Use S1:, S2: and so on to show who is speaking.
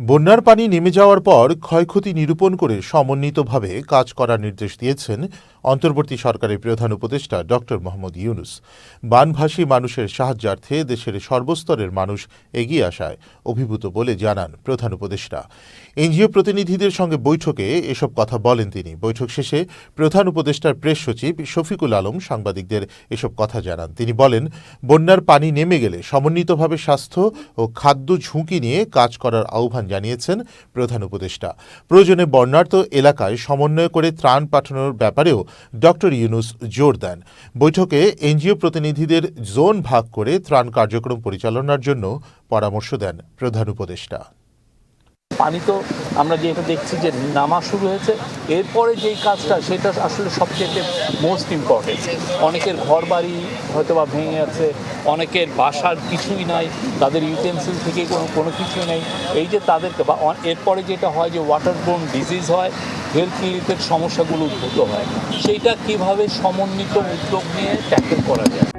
S1: বন্যার পানি নেমে যাওয়ার পর ক্ষয়ক্ষতি নিরূপণ করে সমন্বিতভাবে কাজ করার নির্দেশ দিয়েছেন অন্তর্বর্তী সরকারের প্রধান উপদেষ্টা ড মোহাম্মদ ইউনুস। বানভাসী মানুষের সাহায্যার্থে দেশের সর্বস্তরের মানুষ এগিয়ে আসায়, অভিভূত বলে জানান প্রধান উপদেষ্টা। এনজিও প্রতিনিধিদের সঙ্গে বৈঠকে এসব কথা বলেন তিনি। বৈঠক শেষে প্রধান উপদেষ্টার প্রেস সচিব শফিকুল আলম সাংবাদিকদের এসব কথা জানান। তিনি বলেন, বন্যার পানি নেমে গেলে সমন্বিতভাবে স্বাস্থ্য ও খাদ্য ঝুঁকি নিয়ে কাজ করার আহ্বান জানিয়েছেন প্রধান উপদেষ্টা। প্রয়োজনে বর্ণার্থ এলাকায় সমন্বয় করে ত্রাণ পাঠানোর ব্যাপারেও ডক্টর ইউনুস জোর দেন। বৈঠকে এনজিও প্রতিনিধিদের জোন ভাগ করে ত্রাণ কার্যক্রম পরিচালনার জন্য পরামর্শ দেন প্রধান উপদেষ্টা।
S2: পানি তো আমরা যেটা দেখছি যে নামা শুরু হয়েছে, এরপরে যেই কাজটা সেটা আসলে সবচেয়ে মোস্ট ইম্পর্টেন্ট অনেকের ঘর বাড়ি হয়তো বা ভেঙে আছে অনেকের বাসার কিছুই নাই, তাদের ইউটেন্সিল থেকে কোনো কোনো কিছুই নেই। এই যে তাদেরকে বা এরপরে যেটা হয় যে ওয়াটার বোর্ন ডিজিজ হয় হেলথ রিলেটেড সমস্যাগুলো উদ্ভূত হয়। সেইটা কীভাবে সমন্বিত উদ্যোগ নিয়ে ট্যাকেল করা যায়?